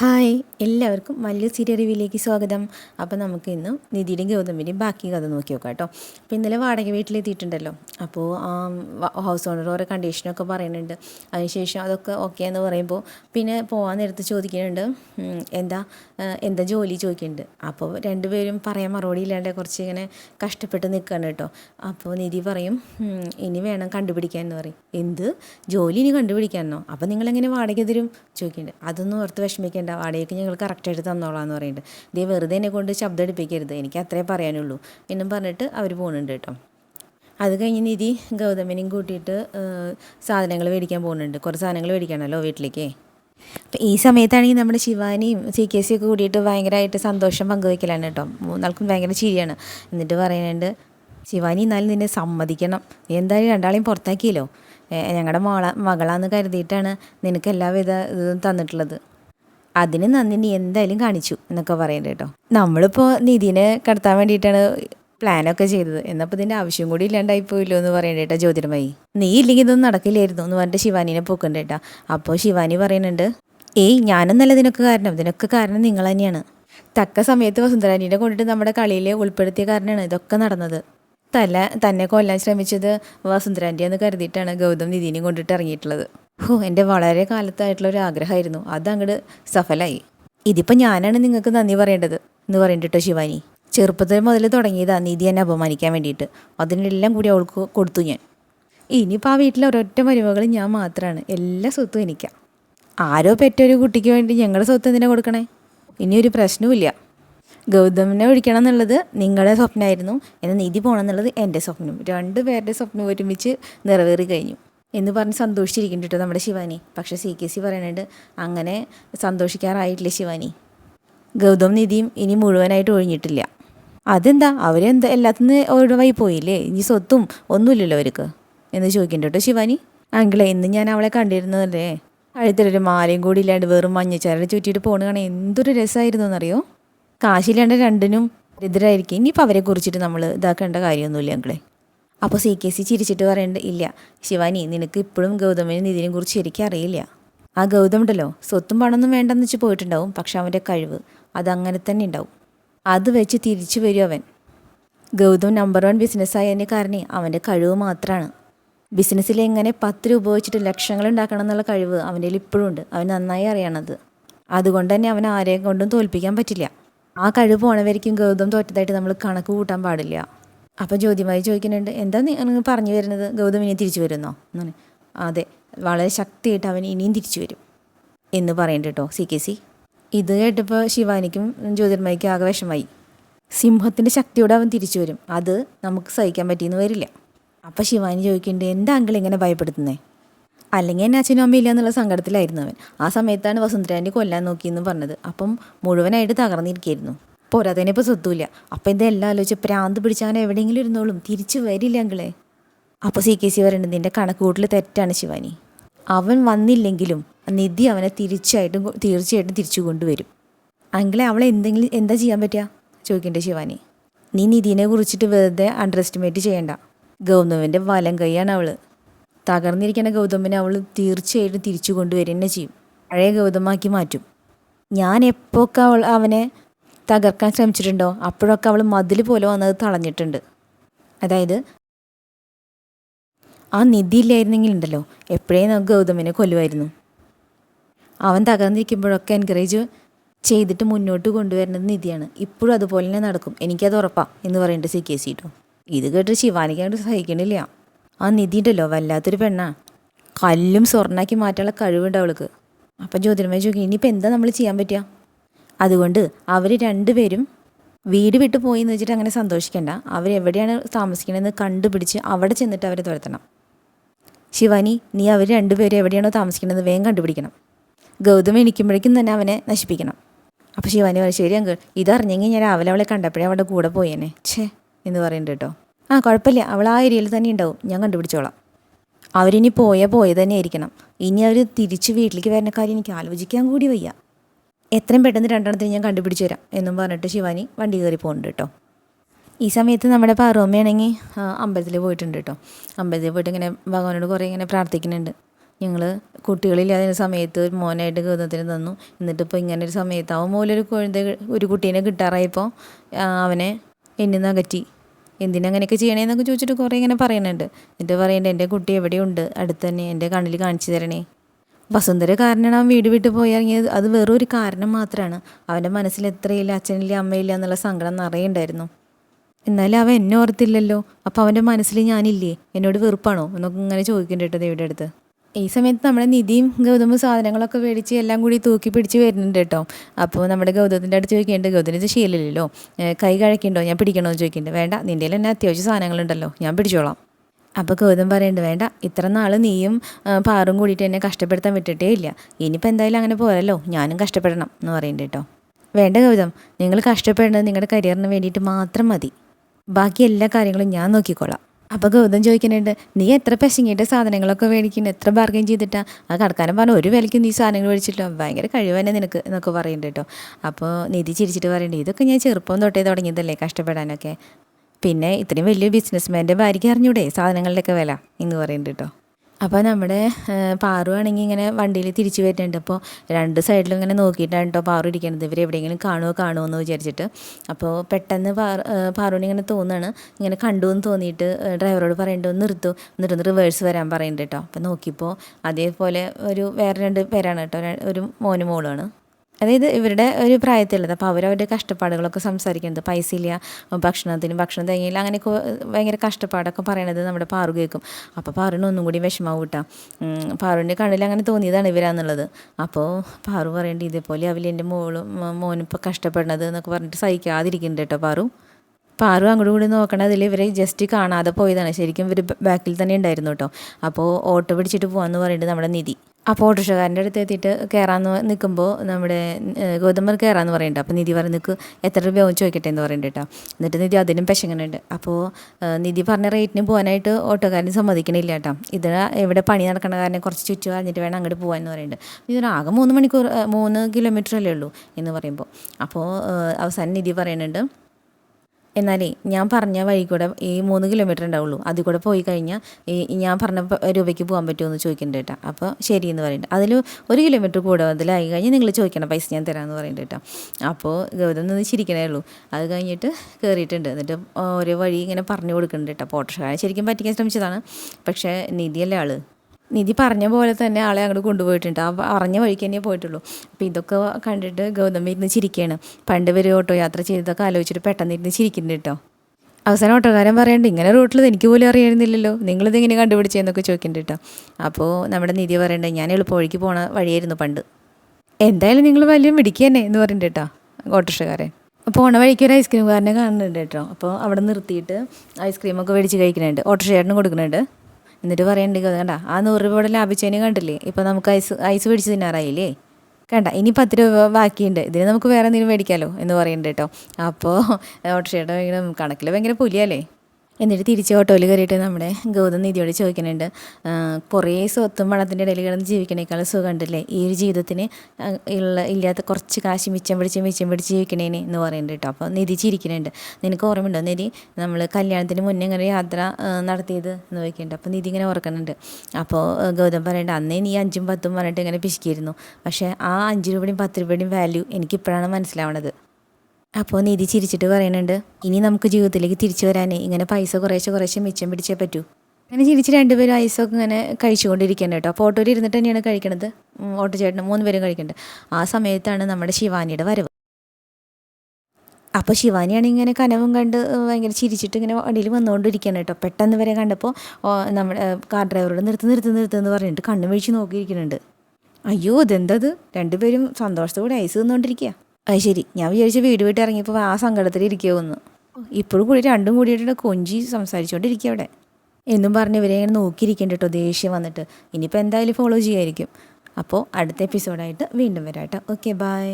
Hi, എല്ലാവർക്കും വലിയ serial റിവ്യൂലേക്ക് സ്വാഗതം. അപ്പോൾ നമുക്ക് ഇന്ന് നിധിയുടെയും ഗൗതമിന്റെയും ബാക്കി കഥ നോക്കി നോക്കാം കേട്ടോ. അപ്പോൾ ഇന്നലെ വാടക വീട്ടിലെത്തിയിട്ടുണ്ടല്ലോ. അപ്പോൾ ഹൗസ് ഓണർ ഓരോ കണ്ടീഷനൊക്കെ പറയുന്നുണ്ട്. അതിനുശേഷം അതൊക്കെ ഓക്കെ എന്ന് പറയുമ്പോൾ പിന്നെ പോകാൻ നേരത്ത് ചോദിക്കുന്നുണ്ട് എന്താ എന്താ ജോലി ചോദിക്കുന്നുണ്ട്. അപ്പോൾ രണ്ടുപേരും പറയാൻ മറുപടി ഇല്ലാണ്ട് കുറച്ച് ഇങ്ങനെ കഷ്ടപ്പെട്ട് നിൽക്കുകയാണ് കേട്ടോ. അപ്പോൾ നിധി പറയും ഇനി വേണം കണ്ടുപിടിക്കാൻ എന്ന് പറയും. എന്ത്? ജോലി ഇനി കണ്ടുപിടിക്കാനോ? അപ്പോൾ നിങ്ങളെങ്ങനെ വാടക തരും? ചോദിക്കുന്നുണ്ട്. അതൊന്നും ഓർത്ത് വിഷമിക്കേണ്ട. വാടകയ്ക്ക് ഞങ്ങൾ കറക്റ്റായിട്ട് തന്നോളാം പറയുന്നുണ്ട് ഇതേ വെറുതെ എന്നെ കൊണ്ട് ശബ്ദം എടുപ്പിക്കരുത് എനിക്ക് അത്രേ പറയാനുള്ളൂ. എന്നും പറഞ്ഞിട്ട് അവർ പോകുന്നുണ്ട് കേട്ടോ. അത് കഴിഞ്ഞ് നിധി ഗൗതമിനെയും കൂട്ടിയിട്ട് സാധനങ്ങൾ മേടിക്കാൻ പോകുന്നുണ്ട് കുറച്ച് സാധനങ്ങൾ മേടിക്കണമല്ലോ വീട്ടിലേക്ക്. അപ്പം ഈ സമയത്താണെങ്കിൽ നമ്മുടെ ശിവാനിയും സി കെ സിയൊക്കെ കൂടിയിട്ട് ഭയങ്കരമായിട്ട് സന്തോഷം പങ്കുവയ്ക്കലാണ് കേട്ടോ. മൂന്നാൾക്കും ഭയങ്കര ചിരിയാണ്. എന്നിട്ട് പറയുന്നുണ്ട് ശിവാനി എന്നാലും നിന്നെ സമ്മതിക്കണം. നീ എന്തായാലും രണ്ടാളെയും പുറത്താക്കിയല്ലോ. ഞങ്ങളുടെ മോള മകളാന്ന് കരുതിയിട്ടാണ് നിനക്ക് എല്ലാവിധ ഇതും തന്നിട്ടുള്ളത്. അതിന് നന്ദി നീ എന്തായാലും കാണിച്ചു എന്നൊക്കെ പറയുന്നുണ്ട് കേട്ടോ. നമ്മളിപ്പോൾ നിധിനെ കടത്താൻ വേണ്ടിയിട്ടാണ് പ്ലാനൊക്കെ ചെയ്തത്. എന്നപ്പോൾ ഇതിന്റെ ആവശ്യം കൂടി ഇല്ലാണ്ടായി പോയില്ലോ എന്ന് പറയണ്ട കേട്ടോ ജ്യോതിർമയി. നീ ഇല്ലെങ്കിൽ ഇതൊന്നും നടക്കില്ലായിരുന്നു എന്ന് പറഞ്ഞിട്ട് ശിവാനിനെ പൊക്കണ്ട കേട്ടോ. അപ്പോൾ ശിവാനി പറയുന്നുണ്ട് ഏയ് ഞാനെന്നല്ല ഇതിനൊക്കെ കാരണം. ഇതിനൊക്കെ കാരണം നിങ്ങൾ തന്നെയാണ്. തക്ക സമയത്ത് വസുന്ധരാനിനെ കൊണ്ടിട്ട് നമ്മുടെ കളിയിൽ ഉൾപ്പെടുത്തിയ കാരണമാണ് ഇതൊക്കെ നടന്നത്. തല തന്നെ കൊല്ലാൻ ശ്രമിച്ചത് വസുന്ധരാന്റെ എന്ന് കരുതിയിട്ടാണ് ഗൗതം നിധിനെയും കൊണ്ടിട്ട് ഇറങ്ങിയിട്ടുള്ളത്. ഹോ എന്റെ വളരെ കാലത്തായിട്ടുള്ള ഒരു ആഗ്രഹമായിരുന്നു. അത് അങ്ങോട്ട് സഫലായി. ഇതിപ്പോൾ ഞാനാണ് നിങ്ങൾക്ക് നന്ദി പറയേണ്ടത് എന്ന് പറയണ്ടിട്ടോ ശിവാനി. ചെറുപ്പത്തിൽ മുതൽ തുടങ്ങിയതാണ് നിധി എന്നെ അപമാനിക്കാൻ വേണ്ടിയിട്ട്. അതിനെല്ലാം കൂടി അവൾക്ക് കൊടുത്തു ഞാൻ. ഇനിയിപ്പോൾ ആ വീട്ടിലെ ഒരൊറ്റ മരുമകൾ ഞാൻ മാത്രമാണ് എല്ലാ സ്വത്തും എനിക്കാം. ആരോ പെറ്റൊരു കുട്ടിക്ക് വേണ്ടി ഞങ്ങളുടെ സ്വത്ത് എന്തിനാണ് കൊടുക്കണേ? ഇനിയൊരു പ്രശ്നവുമില്ല. ഗൗതമിനെ ഒഴിക്കണം എന്നുള്ളത് നിങ്ങളുടെ സ്വപ്നമായിരുന്നു. എന്നാൽ നിധി പോകണം എന്നുള്ളത് എന്റെ സ്വപ്നം. രണ്ട് പേരുടെ സ്വപ്നം ഒരുമിച്ച് നിറവേറി കഴിഞ്ഞു. എന്ന് പറഞ്ഞ് സന്തോഷിച്ചിരിക്കും കേട്ടോ നമ്മുടെ ശിവാനി. പക്ഷേ സി കെ സി പറയുന്നുണ്ട് അങ്ങനെ സന്തോഷിക്കാറായിട്ടില്ല ശിവാനി. ഗൗതം നിധിയും ഇനി മുഴുവനായിട്ട് ഒഴിഞ്ഞിട്ടില്ല. അതെന്താ? അവരെന്താ? എല്ലാത്തിന്ന് ഒഴിവായി പോയില്ലേ? ഇനി സ്വത്തും ഒന്നുമില്ലല്ലോ അവർക്ക്. എന്ന് ചോദിക്കുന്നുണ്ട് കേട്ടോ ശിവാനി. അങ്കിളെ ഇന്ന് ഞാൻ അവളെ കണ്ടിരുന്നതല്ലേ? കഴുത്തിലൊരു മാലയും കൂടി ഇല്ലാണ്ട് വെറും മഞ്ഞച്ചാരട് ചുറ്റിയിട്ട് പോകണ കാണാൻ എന്തൊരു രസമായിരുന്നു എന്നറിയോ? കാശില്ലാണ്ട് രണ്ടിനും ദരിദ്രരായിരിക്കും. ഇനിയിപ്പോൾ അവരെ കുറിച്ചിട്ട് നമ്മൾ ഇതാക്കേണ്ട കാര്യമൊന്നുമില്ല ഞങ്ങളെ അപ്പോൾ സി കെ സി ചിരിച്ചിട്ട് പറയേണ്ടത് ഇല്ല ശിവാനി നിനക്ക് ഇപ്പോഴും ഗൗതമിനും നിധിനെ കുറിച്ച് ശരിക്കും അറിയില്ല. ആ ഗൗതം ഉണ്ടല്ലോ സ്വത്തും പണമൊന്നും വേണ്ടെന്ന് വെച്ച് പോയിട്ടുണ്ടാവും പക്ഷെ അവന്റെ കഴിവ് അതങ്ങനെ തന്നെ ഉണ്ടാവും. അത് വെച്ച് തിരിച്ചു വരും അവൻ. ഗൗതം നമ്പർ വൺ ബിസിനസ്സായതിന്റെ കാരണം അവന്റെ കഴിവ് മാത്രമാണ് ബിസിനസ്സിൽ എങ്ങനെ പത്ത് രൂപ വെച്ചിട്ട് ലക്ഷങ്ങൾ ഉണ്ടാക്കണം എന്നുള്ള കഴിവ് അവന്റെ ഇപ്പോഴും ഉണ്ട്. അവൻ നന്നായി അറിയണത്. അതുകൊണ്ട് തന്നെ അവൻ ആരെയും കൊണ്ടും തോൽപ്പിക്കാൻ പറ്റില്ല. ആ കഴിവ് പോണവരിക്കും ഗൗതം തോറ്റതായിട്ട് നമ്മൾ കണക്ക് കൂട്ടാൻ പാടില്ല. അപ്പോൾ ജ്യോതിമായി ചോദിക്കുന്നുണ്ട് എന്താ നിങ്ങൾ പറഞ്ഞു വരുന്നത്? ഗൗതം ഇനി തിരിച്ചു വരുന്നോ? എന്നാണ് അതെ വളരെ ശക്തിയായിട്ട് അവൻ ഇനിയും തിരിച്ചു വരും. എന്ന് പറയുന്നുണ്ട് കേട്ടോ സി കെ സി. ഇത് കേട്ടപ്പോൾ ശിവാനിക്കും ജ്യോതിർമയ്ക്കും ആകെ വിഷമായി സിംഹത്തിന്റെ ശക്തിയോടെ അവൻ തിരിച്ചു വരും. അത് നമുക്ക് സഹിക്കാൻ പറ്റിയെന്ന് വരില്ല. അപ്പോൾ ശിവാനി ചോദിക്കുന്നുണ്ട് എന്താ അങ്കിൾ ഇങ്ങനെ ഭയപ്പെടുത്തുന്നേ? അല്ലെങ്കിൽ എന്നെ അച്ഛനും അമ്മയും ഇല്ല എന്നുള്ള സങ്കടത്തിലായിരുന്നു അവൻ. ആ സമയത്താണ് വസുന്ധരാന്റെ കൊല്ലാൻ നോക്കിയെന്ന് പറഞ്ഞത്. അപ്പം മുഴുവനായിട്ട് തകർന്നിരിക്കുകയായിരുന്നു. പോരാത്തതിനെ ഇപ്പോൾ സ്വത്തുമില്ല അപ്പം ഇതെല്ലാം ആലോചിച്ച് പ്രാന്ത് പിടിച്ചാൽ എവിടെയെങ്കിലും ഇരുന്നോളും. തിരിച്ചു വരില്ല അങ്കിളെ. അപ്പോൾ സി കെ സി പറയുന്നത് നിന്റെ കണക്കുകൂട്ടിൽ തെറ്റാണ് ശിവാനി. അവൻ വന്നില്ലെങ്കിലും നിധി അവനെ തിരിച്ചായിട്ടും തീർച്ചയായിട്ടും തിരിച്ചു കൊണ്ടുവരും. അങ്കിളെ അവളെ എന്തെങ്കിലും എന്താ ചെയ്യാൻ പറ്റുക? ചോദിക്കണ്ടേ ശിവാനി. നീ നിധിനെ കുറിച്ചിട്ട് വെറുതെ അണ്ടർ എസ്റ്റിമേറ്റ് ചെയ്യണ്ട. ഗവൺമെന്റിന്റെ വലം കൈയാണ് അവൾ. തകർന്നിരിക്കുന്ന ഗൗതമിനെ അവൾ തീർച്ചയായിട്ടും തിരിച്ചു കൊണ്ടുവരിക തന്നെ ചെയ്യും. പഴയ ഗൗതമാക്കി മാറ്റും. ഞാൻ എപ്പോഴൊക്കെ അവൾ അവനെ തകർക്കാൻ ശ്രമിച്ചിട്ടുണ്ടോ അപ്പോഴൊക്കെ അവൾ മതിൽ പോലെ വന്നത് തളഞ്ഞിട്ടുണ്ട്. അതായത് ആ നിധി ഇല്ലായിരുന്നെങ്കിൽ ഉണ്ടല്ലോ എപ്പോഴേ നമുക്ക് ഗൗതമിനെ കൊല്ലുമായിരുന്നു. അവൻ തകർന്നിരിക്കുമ്പോഴൊക്കെ എൻകറേജ് ചെയ്തിട്ട് മുന്നോട്ട് കൊണ്ടുവരുന്നത് നിധിയാണ്. ഇപ്പോഴും അതുപോലെ തന്നെ നടക്കും. എനിക്കത് ഉറപ്പാണ് എന്ന് പറയുന്നുണ്ട് സി കെ സി ടു ഇത് കേട്ട് ശിവാനിക്കാണ്ട് സഹിക്കണില്ല. ആ നിധി ഉണ്ടല്ലോ വല്ലാത്തൊരു പെണ്ണാ. കല്ലും സ്വർണാക്കി മാറ്റാനുള്ള കഴിവുണ്ട് അവൾക്ക്. അപ്പം ജ്യോതിർമയ ചോദിക്കും ഇനിയിപ്പോൾ എന്താ നമ്മൾ ചെയ്യാൻ പറ്റുക അതുകൊണ്ട് അവർ രണ്ടുപേരും വീട് വിട്ടു പോയി എന്ന് വെച്ചിട്ട് അങ്ങനെ സന്തോഷിക്കേണ്ട. അവരെവിടെയാണ് താമസിക്കണമെന്ന് കണ്ടുപിടിച്ച് അവിടെ ചെന്നിട്ട് അവരെ തുരത്തണം. ശിവാനി നീ അവർ രണ്ടുപേരും എവിടെയാണോ താമസിക്കുന്നത് വേഗം കണ്ടുപിടിക്കണം. ഗൗതമ എണിക്കുമ്പോഴേക്കും തന്നെ അവനെ നശിപ്പിക്കണം. അപ്പോൾ ശിവാനി പറഞ്ഞു ശരി അങ്കിൾ ഇതറിഞ്ഞെങ്കിൽ ഞാൻ രാവിലെ അവളെ കണ്ടപ്പോഴേ അവളുടെ കൂടെ പോയേനെ. ഛേ എന്ന് പറയുന്നുണ്ട് കേട്ടോ. ആ കുഴപ്പമില്ല. അവൾ ആ ഏരിയയിൽ തന്നെ ഉണ്ടാവും. ഞാൻ കണ്ടുപിടിച്ചോളാം. അവരിനി പോയ പോയത് തന്നെ ആയിരിക്കണം. ഇനി അവർ തിരിച്ച് വീട്ടിലേക്ക് വരുന്ന കാര്യം എനിക്ക് ആലോചിക്കാൻ കൂടി വയ്യ. എത്രയും പെട്ടെന്ന് രണ്ടെണ്ണത്തിന് ഞാൻ കണ്ടുപിടിച്ച് തരാം എന്നും പറഞ്ഞിട്ട് ശിവാനി വണ്ടി കയറി പോകുന്നുണ്ട് കേട്ടോ. ഈ സമയത്ത് നമ്മുടെ പാറോമ്മയാണെങ്കിൽ അമ്പലത്തിൽ പോയിട്ടുണ്ട് കേട്ടോ. അമ്പലത്തിൽ പോയിട്ട് ഇങ്ങനെ ഭഗവാനോട് കുറേ ഇങ്ങനെ പ്രാർത്ഥിക്കുന്നുണ്ട്. ഞങ്ങൾ കുട്ടികളില്ലാതിരുന്ന സമയത്ത് ഒരു മോനായിട്ട് ഗൗതത്തിന് തന്നു. എന്നിട്ട് ഇപ്പോൾ ഇങ്ങനെ ഒരു സമയത്ത് അവൻ മോലൊരു കുഴന്ത ഒരു കുട്ടീനെ കിട്ടാറായപ്പോൾ അവനെ എന്നിൽ നിന്ന് അകറ്റി. എന്തിനാ ചെയ്യണേ ചെയ്യണേന്നൊക്കെ ചോദിച്ചിട്ട് കുറേ ഇങ്ങനെ പറയുന്നുണ്ട് എന്നിട്ട് പറയുന്നുണ്ട് എന്റെ കുട്ടി എവിടെയുണ്ട്? അടുത്ത് തന്നെ എന്റെ കണ്ണിൽ കാണിച്ചു തരണേ. വസുന്ധര കാരണമാണ് അവൻ വീട് വിട്ട് പോയി ഇറങ്ങിയത്. അത് വെറും ഒരു കാരണം മാത്രമാണ് അവന്റെ മനസ്സിൽ എത്രയില്ല അച്ഛനില്ല അമ്മയില്ല എന്നുള്ള സങ്കടം നിറയുണ്ടായിരുന്നു എന്നാലും അവൻ എന്നെ ഓർത്തില്ലല്ലോ. അപ്പോൾ അവന്റെ മനസ്സിൽ ഞാനില്ലേ? എന്നോട് വെറുപ്പാണോ? എന്നൊക്കെ ഇങ്ങനെ ചോദിക്കുന്നുണ്ട് കേട്ടോ ദേവിയുടെ അടുത്ത്. ഈ സമയത്ത് നമ്മുടെ നിധിയും ഗൗതമ സാധനങ്ങളൊക്കെ മേടിച്ച് എല്ലാം കൂടി തൂക്കി പിടിച്ച് വരുന്നുണ്ട് കേട്ടോ. അപ്പോൾ നമ്മുടെ ഗൗതത്തിന്റെ അടുത്ത് ചോദിക്കേണ്ടത് ഗൗതത്തിന് ഇത് ശീലമില്ലല്ലോ? കൈ കഴക്കുണ്ടോ? ഞാൻ പിടിക്കണോ എന്ന് ചോദിക്കുന്നുണ്ട്. വേണ്ട നിന്റെ തന്നെ അത്യാവശ്യം സാധനങ്ങളുണ്ടല്ലോ ഞാൻ പിടിച്ചോളാം. അപ്പോൾ ഗൗതം പറയുന്നുണ്ട് വേണ്ട ഇത്ര നാൾ നീയും പാറും കൂടിയിട്ട് എന്നെ കഷ്ടപ്പെടുത്താൻ വിട്ടിട്ടേ ഇല്ല. ഇനിയിപ്പോൾ എന്തായാലും അങ്ങനെ പോരല്ലോ ഞാനും കഷ്ടപ്പെടണം എന്ന് പറയുന്നുണ്ട് കേട്ടോ. വേണ്ട ഗൗതം നിങ്ങൾ കഷ്ടപ്പെടുന്നത് നിങ്ങളുടെ കരിയറിന് വേണ്ടിയിട്ട് മാത്രം മതി. ബാക്കി എല്ലാ കാര്യങ്ങളും ഞാൻ നോക്കിക്കോളാം. അപ്പോൾ ഗൗതം ചോദിക്കുന്നുണ്ട് നീ എത്ര പെശങ്ങിയിട്ട് സാധനങ്ങളൊക്കെ മേടിക്കുന്നു? എത്ര ബാർഗൈൻ ചെയ്തിട്ടാ? ആ കടക്കാരൻ പറഞ്ഞു ഒരു വിലയ്ക്ക് നീ സാധനങ്ങൾ മേടിച്ചിട്ടോ ഭയങ്കര കഴിവ് തന്നെ നിനക്ക് എന്നൊക്കെ പറയുന്നുണ്ട് കേട്ടോ. അപ്പോൾ നിധി ചിരിച്ചിട്ട് പറയുന്നുണ്ട് ഇതൊക്കെ ഞാൻ ചെറുപ്പം തൊട്ടേ തുടങ്ങിയതല്ലേ കഷ്ടപ്പെടാനൊക്കെ? പിന്നെ ഇത്രയും വലിയ ബിസിനസ്മാന്റെ ഭാര്യയ്ക്ക് അറിഞ്ഞൂടെ സാധനങ്ങളുടെയൊക്കെ വില എന്ന് പറയുന്നുണ്ട് കേട്ടോ. അപ്പോൾ നമ്മുടെ പാറുവാണെങ്കിൽ ഇങ്ങനെ വണ്ടിയിൽ തിരിച്ചു വരുന്നുണ്ട്. അപ്പോൾ രണ്ട് സൈഡിലും ഇങ്ങനെ നോക്കിയിട്ടാണ് കേട്ടോ പാറു ഇരിക്കുന്നത്. ഇവർ എവിടെയെങ്കിലും കാണുമോ കാണുമോ എന്ന് വിചാരിച്ചിട്ട്. അപ്പോൾ പെട്ടെന്ന് പാറു പാറുവിന് ഇങ്ങനെ തോന്നുകയാണ് ഇങ്ങനെ കണ്ടു എന്ന് തോന്നിയിട്ട് ഡ്രൈവറോട് പറയേണ്ടത് നിർത്തൂ എന്നിട്ടൊന്ന് റിവേഴ്സ് വരാൻ പറയുന്നുണ്ട് കേട്ടോ അപ്പോൾ നോക്കിയപ്പോൾ അതേപോലെ ഒരു വേറെ രണ്ട് പേരാണ് കേട്ടോ ഒരു മോനും മോളുമാണ് അതായത് ഇവരുടെ ഒരു പ്രായത്തിലുള്ളത്. അപ്പോൾ അവരവരുടെ കഷ്ടപ്പാടുകളൊക്കെ സംസാരിക്കുന്നത് പൈസ ഇല്ല ഭക്ഷണത്തിന് ഭക്ഷണം തികയില്ല അങ്ങനെയൊക്കെ ഭയങ്കര കഷ്ടപ്പാടൊക്കെ പറയണത് നമ്മുടെ പാറു കേൾക്കും. അപ്പോൾ പാറുവിന് ഒന്നും കൂടി വിഷമാവും കേട്ടോ. പാറുവിന്റെ കണ്ണിൽ അങ്ങനെ തോന്നിയതാണ് ഇവരാന്നുള്ളത്. അപ്പോൾ പാറു പറയേണ്ടത് ഇതേപോലെ അവൽ എന്റെ മോളും മോനും ഇപ്പോൾ കഷ്ടപ്പെടുന്നത് എന്നൊക്കെ പറഞ്ഞിട്ട് സഹിക്കാതിരിക്കുന്നുണ്ട് കേട്ടോ പാറു. പാറു അങ്ങോട്ടും കൂടി നോക്കണതിൽ ഇവരെ ജസ്റ്റ് കാണാതെ പോയതാണ്. ശരിക്കും ഇവർ ബാക്കിൽ തന്നെ ഉണ്ടായിരുന്നു കേട്ടോ. അപ്പോൾ ഓട്ടോ പിടിച്ചിട്ട് പോകാമെന്ന് പറഞ്ഞിട്ട് നമ്മുടെ നിധി. അപ്പോൾ ഓട്ടോറിക്ഷക്കാരന്റെ അടുത്ത് എത്തിയിട്ട് കയറാന്ന് നിൽക്കുമ്പോൾ നമ്മുടെ ഗോതമ്പർ ഗൗതമർ കയറാമെന്ന് പറയുന്നുണ്ട് അപ്പോൾ നിധി പറഞ്ഞ് നിൽക്ക് എത്ര രൂപയാവും ചോദിക്കട്ടെ എന്ന് പറയുന്നുണ്ട് കേട്ടോ എന്നിട്ട് നിധി അതിനും പെശങ്ങനുണ്ട്. അപ്പോൾ നിധി പറഞ്ഞ റേറ്റിന് പോകാനായിട്ട് ഓട്ടോക്കാരൻ സമ്മതിക്കണില്ല കേട്ടോ ഇത് ഇവിടെ പണി നടക്കണ കാരണം കുറച്ച് ചുറ്റു പറഞ്ഞിട്ട് വേണം അങ്ങോട്ട് പോകാൻ എന്ന് പറയുന്നുണ്ട് ഇതിന് ആകെ മൂന്ന് മണിക്കൂർ മൂന്ന് കിലോമീറ്റർ അല്ലേ ഉള്ളൂ എന്ന് പറയുമ്പോൾ അപ്പോൾ അവസാനം നിധി പറയുന്നുണ്ട് എന്നാലേ ഞാൻ പറഞ്ഞ വഴി കൂടെ ഈ മൂന്ന് കിലോമീറ്റർ ഉണ്ടാവുള്ളൂ. അതിൽ കൂടെ പോയി കഴിഞ്ഞാൽ ഈ ഞാൻ പറഞ്ഞ രൂപയ്ക്ക് പോകാൻ പറ്റുമോ എന്ന് ചോദിക്കേണ്ട കേട്ടോ. അപ്പോൾ ശരി എന്ന് പറയുന്നുണ്ട് അതിൽ ഒരു കിലോമീറ്റർ കൂടെ അതിലായി കഴിഞ്ഞാൽ നിങ്ങൾ ചോദിക്കണം പൈസ ഞാൻ തരാമെന്ന് പറയുന്നുണ്ട് കേട്ടോ. അപ്പോൾ ഗൗതം നിന്ന് ചിരിക്കണേ ഉള്ളൂ. അത് കഴിഞ്ഞിട്ട് കയറിയിട്ടുണ്ട് എന്നിട്ട് ഓരോ വഴി ഇങ്ങനെ പറഞ്ഞു കൊടുക്കുന്നുണ്ട് കേട്ടോ. അപ്പോൾ ശരിക്കും പറ്റിക്കാൻ ശ്രമിച്ചതാണ്. പക്ഷേ നിധിയല്ലേ ആൾ? നിധി പറഞ്ഞ പോലെ തന്നെ ആളെ അങ്ങോട്ട് കൊണ്ടുപോയിട്ടുണ്ട്. ആ അറിഞ്ഞ വഴിക്ക് തന്നെ പോയിട്ടുള്ളൂ. അപ്പോൾ ഇതൊക്കെ കണ്ടിട്ട് ഗൗതമി ഇരുന്ന് ചിരിക്കുകയാണ് പണ്ട് വരെ ഓട്ടോ യാത്ര ചെയ്തതൊക്കെ ആലോചിച്ചിട്ട് പെട്ടെന്ന് ഇരുന്ന് ചിരിക്കുന്നുണ്ട് കേട്ടോ. അവസാനം ഓട്ടോക്കാരൻ പറയുന്നുണ്ട് ഇങ്ങനെ റൂട്ടിൽ എനിക്ക് പോലും അറിയായിരുന്നില്ലല്ലോ. നിങ്ങളിത് ഇങ്ങനെ കണ്ടുപിടിച്ചെന്നൊക്കെ ചോദിക്കുന്നുണ്ട് കേട്ടോ. അപ്പോൾ നമ്മുടെ നിധി പറയണ്ടേ ഞാൻ എളുപ്പ വഴിക്ക് പോണ വഴിയായിരുന്നു പണ്ട്. എന്തായാലും നിങ്ങൾ വലിയ മിടിക്കുക തന്നെ എന്ന് പറയുന്നുണ്ട് കേട്ടോ ഓട്ടോറിക്ഷക്കാരൻ പോണ വഴിക്ക് ഒരു ഐസ്ക്രീംകാരനെ കാണുന്നുണ്ട് കേട്ടോ. അപ്പോൾ അവിടെ നിർത്തിയിട്ട് ഐസ്ക്രീമൊക്കെ മേടിച്ച് കഴിക്കുന്നുണ്ട്. ഓട്ടോറിക്ഷേട്ടനും കൊടുക്കുന്നുണ്ട്. എന്നിട്ട് പറയണ്ടി കണ്ട? ആ നൂറ് രൂപ ഇവിടെ ലാഭിച്ചതിന് കണ്ടില്ലേ? ഇപ്പോൾ നമുക്ക് ഐസ് ഐസ് പിടിച്ച് തിന്നാറായില്ലേ? കണ്ട ഇനി പത്ത് രൂപ ബാക്കിയുണ്ട്. ഇതിന് നമുക്ക് വേറെ എന്തെങ്കിലും മേടിക്കാമല്ലോ എന്ന് പറയുന്നുണ്ട് കേട്ടോ. അപ്പോൾ ഓട്ടോറിക്ഷയുടെ ഭയങ്കര കണക്കിൽ ഭയങ്കര പുലിയല്ലേ? എന്നിട്ട് തിരിച്ച് ഓട്ടോയിൽ കയറിയിട്ട് നമ്മുടെ ഗൗതം നിധിയോട് ചോദിക്കുന്നുണ്ട് കുറേ സ്വത്തും പണത്തിന്റെ ഇടയിൽ കിടന്ന് ജീവിക്കണേക്കാൾ സുഖമുണ്ടല്ലേ ഈ ഒരു ജീവിതത്തിന് ഉള്ള ഇല്ലാത്ത കുറച്ച് കാശ് മിച്ചം പിടിച്ച് മിച്ചം പിടിച്ച് ജീവിക്കണേനെ എന്ന് പറയുന്നുണ്ട് കേട്ടോ. അപ്പോൾ നിധി ചിരിക്കുന്നുണ്ട്. നിനക്ക് ഓർമ്മയുണ്ടോ നിധി? നമ്മൾ കല്യാണത്തിന് മുന്നേ ഇങ്ങനെ യാത്ര നടത്തിയത് എന്ന് ചോദിക്കുന്നുണ്ട്. അപ്പോൾ നിധി ഇങ്ങനെ ഓർക്കുന്നുണ്ട്. അപ്പോൾ ഗൗതം പറയേണ്ട അന്നേ നീ അഞ്ചും പത്തും പറഞ്ഞിട്ട് ഇങ്ങനെ പിശിക്കിയിരുന്നു. പക്ഷേ ആ അഞ്ച് രൂപയുടെയും പത്ത് രൂപയുടെയും വാല്യൂ എനിക്കിപ്പോഴാണ് മനസ്സിലാവണത്. അപ്പോൾ നിധി ചിരിച്ചിട്ട് പറയുന്നുണ്ട് ഇനി നമുക്ക് ജീവിതത്തിലേക്ക് തിരിച്ചു വരാനേ ഇങ്ങനെ പൈസ കുറേശ്ശെ കുറേശ്ശെ മിച്ചം പിടിച്ചേ പറ്റൂ. അങ്ങനെ ചിരിച്ച് രണ്ടുപേരും ഐസൊക്കെ ഇങ്ങനെ കഴിച്ചുകൊണ്ടിരിക്കുകയാണ് കേട്ടോ. ഫോട്ടോയിൽ ഇരുന്നിട്ട് തന്നെയാണ് കഴിക്കണത്. ഓട്ടോ ചേട്ടനും മൂന്ന് പേരും കഴിക്കുന്നുണ്ട് ആ സമയത്താണ് നമ്മുടെ ശിവാനിയുടെ വരവ്. അപ്പോൾ ശിവാനിയാണ് ഇങ്ങനെ കനവും കണ്ട് ഭയങ്കര ചിരിച്ചിട്ട് ഇങ്ങനെ വണ്ടിയിൽ വന്നുകൊണ്ടിരിക്കുകയാണ് കേട്ടോ. പെട്ടെന്ന് വരെ കണ്ടപ്പോൾ നമ്മുടെ കാർ ഡ്രൈവറോട് നിർത്തി നിർത്തി നിർത്തി എന്ന് പറഞ്ഞിട്ട് കണ്ണു വീഴ്ച നോക്കിയിരിക്കുന്നുണ്ട്. അയ്യോ ഇതെന്തത്? രണ്ടുപേരും സന്തോഷത്തോടെ ഐസ് തിന്നുകൊണ്ടിരിക്കുക അത് ശരി ഞാൻ വിചാരിച്ച വീട് വിട്ട് ഇറങ്ങിയപ്പോൾ ആ സങ്കടത്തിൽ ഇരിക്കുമെന്ന് ഇപ്പോഴും കൂടി രണ്ടും കൂടിയിട്ട് കൊഞ്ചി സംസാരിച്ചുകൊണ്ടിരിക്കുക അവിടെ. എന്നും പറഞ്ഞ് ഇവരെ ഇങ്ങനെ നോക്കിയിരിക്കേണ്ട കേട്ടോ ദേഷ്യം വന്നിട്ട്. ഇനിയിപ്പോൾ എന്തായാലും ഫോളോ ചെയ്യുമായിരിക്കും അപ്പോൾ അടുത്ത എപ്പിസോഡായിട്ട് വീണ്ടും വരാം കേട്ടോ ഓക്കെ ബൈ